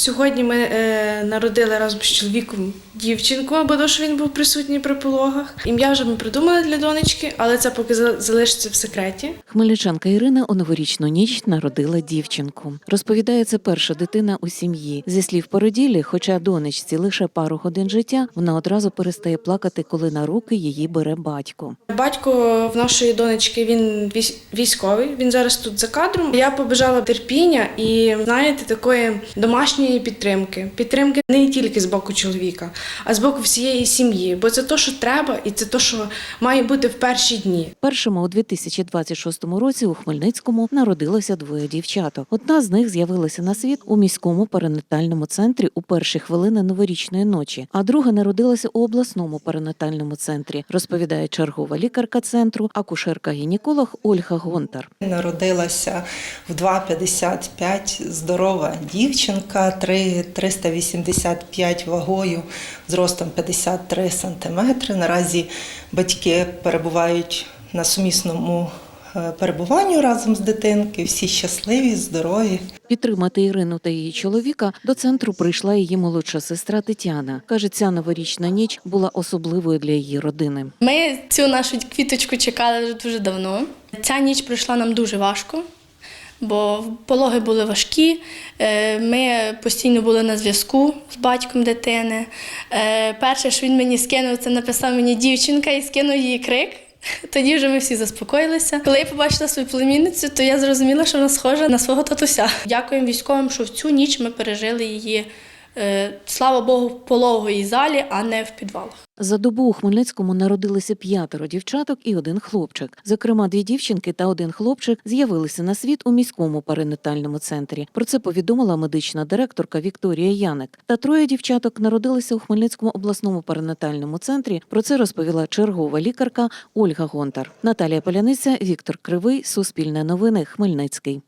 Сьогодні ми е, народили разом з чоловіком дівчинку, або то, що він був присутній при пологах. Ім'я вже ми придумали для донечки, але це поки за- залишиться в секреті. Хмельничанка Ірина у новорічну ніч народила дівчинку. Розповідає, це перша дитина у сім'ї. Зі слів породілі, хоча донечці лише пару годин життя, вона одразу перестає плакати, коли на руки її бере батько. Батько в нашої донечки він військ- військовий. Він зараз тут за кадром. Я побажала терпіння і знаєте, такої домашньої підтримки. Підтримки не тільки з боку чоловіка, а з боку всієї сім'ї. Бо це то, що треба, і це то, що має бути в перші дні. Першими у 2026 році у Хмельницькому народилося двоє дівчаток. Одна з них з'явилася на світ у міському перинатальному центрі у перші хвилини новорічної ночі, а друга народилася у обласному перинатальному центрі, розповідає чергова лікарка центру, акушерка-гінеколог Ольга Гонтар. Народилася в 2,55 здорова дівчинка, 3, 385 вагою, зростом 53 сантиметри. Наразі батьки перебувають на сумісному е, перебуванню разом з дитинкою. Всі щасливі, здорові. Підтримати Ірину та її чоловіка до центру прийшла її молодша сестра Тетяна. каже, ця новорічна ніч була особливою для її родини. Ми цю нашу квіточку чекали вже дуже давно. Ця ніч пройшла нам дуже важко, бо пологи були важкі. Е, Ми постійно були на зв'язку з батьком дитини. Е, Перше, що він мені скинув, це написав мені дівчинка і скинув її крик. Тоді вже ми всі заспокоїлися. Коли я побачила свою племінницю, то я зрозуміла, що вона схожа на свого татуся. Дякуємо військовим, що в цю ніч ми пережили її, слава Богу, в пологовій залі, а не в підвалах. За добу у Хмельницькому народилися п'ятеро дівчаток і один хлопчик. Зокрема, дві дівчинки та один хлопчик з'явилися на світ у міському перинатальному центрі. Про це повідомила медична директорка Вікторія Яник. Та троє дівчаток народилися у Хмельницькому обласному перинатальному центрі. Про це розповіла чергова лікарка Ольга Гонтар. Наталія Поляниця, Віктор Кривий, Суспільне новини, Хмельницький.